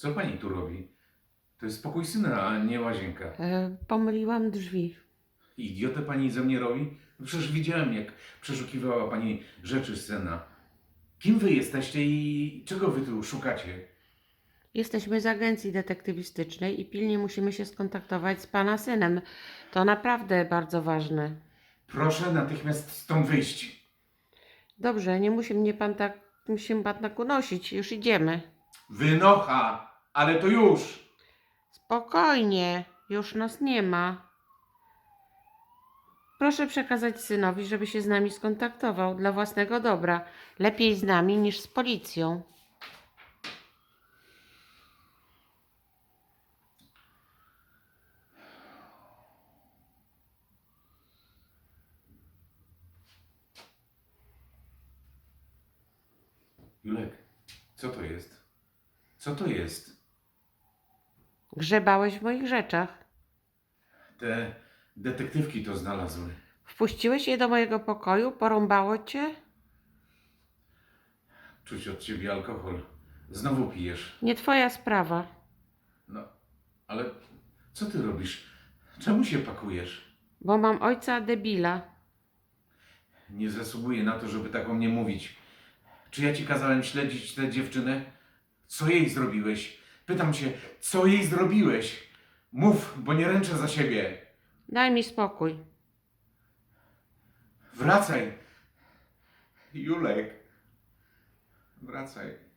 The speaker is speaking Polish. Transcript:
Co pani tu robi? To jest pokój syna, a nie łazienka. E, pomyliłam drzwi. Idiotę pani ze mnie robi? No Przecież widziałem, jak przeszukiwała pani rzeczy syna. Kim wy jesteście i czego wy tu szukacie? Jesteśmy z agencji detektywistycznej i pilnie musimy się skontaktować z pana synem. To naprawdę bardzo ważne. Proszę natychmiast stąd wyjść. Dobrze, nie musi mnie pan tak, musi pan tak unosić. Już idziemy. Wynocha! Ale to już! Spokojnie, już nas nie ma. Proszę przekazać synowi, żeby się z nami skontaktował dla własnego dobra. Lepiej z nami niż z policją. Julek, co to jest? Co to jest? Grzebałeś w moich rzeczach. Te detektywki to znalazły. Wpuściłeś je do mojego pokoju, porąbało cię? Czuć od ciebie alkohol. Znowu pijesz. Nie twoja sprawa. No, ale co ty robisz? Czemu się pakujesz? Bo mam ojca debila. Nie zasługuję na to, żeby tak o mnie mówić. Czy ja ci kazałem śledzić tę dziewczynę? Co jej zrobiłeś? Pytam się, co jej zrobiłeś? Mów, bo nie ręczę za siebie. Daj mi spokój. Wracaj. Julek. Wracaj.